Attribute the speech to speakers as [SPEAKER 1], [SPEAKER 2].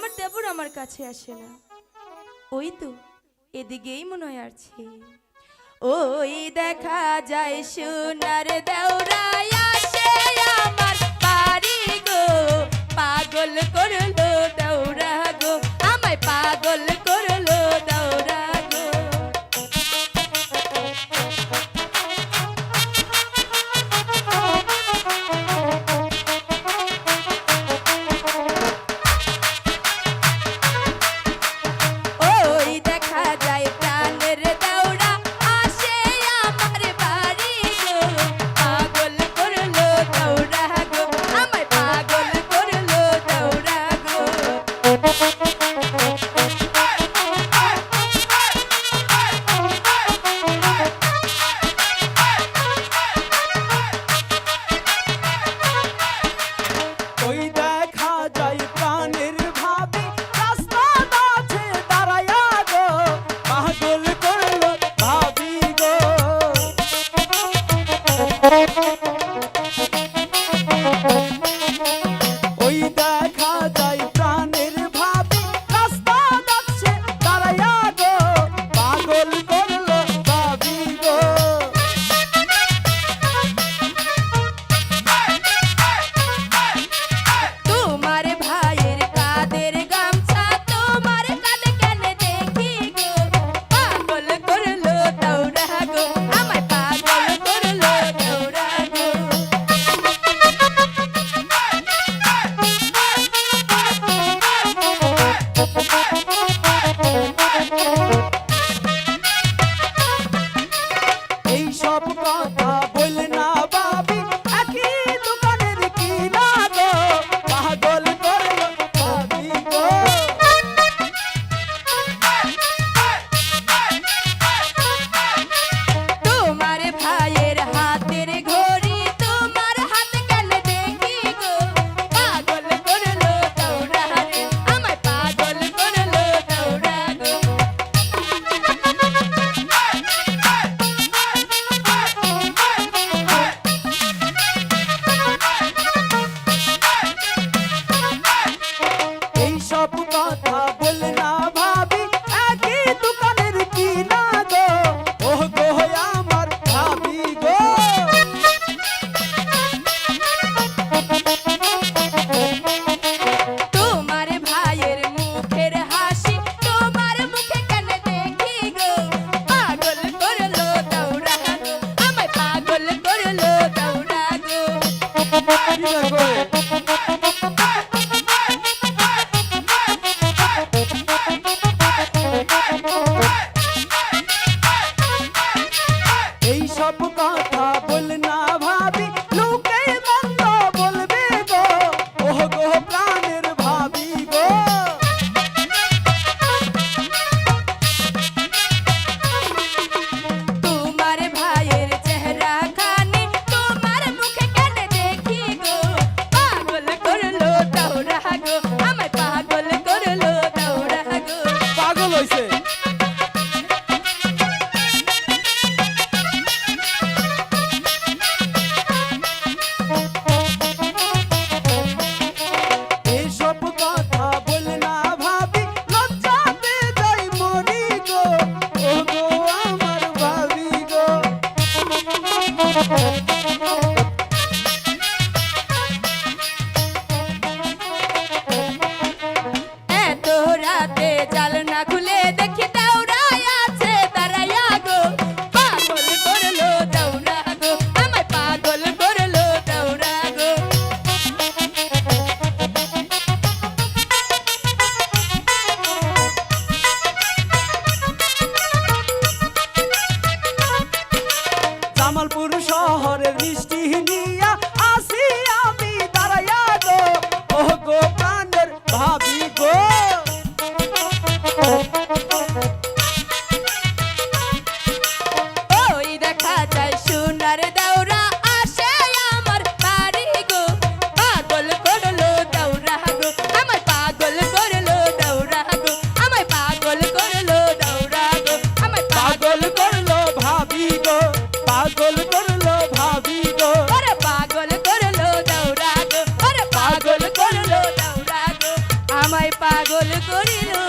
[SPEAKER 1] আমার দেবর আমার কাছে আসে না। ওই তো, এদিকেই মনে হয় আছে ওই দেখা যায় সোনার
[SPEAKER 2] দেওরা। Thank you. Come on, পাগল করিল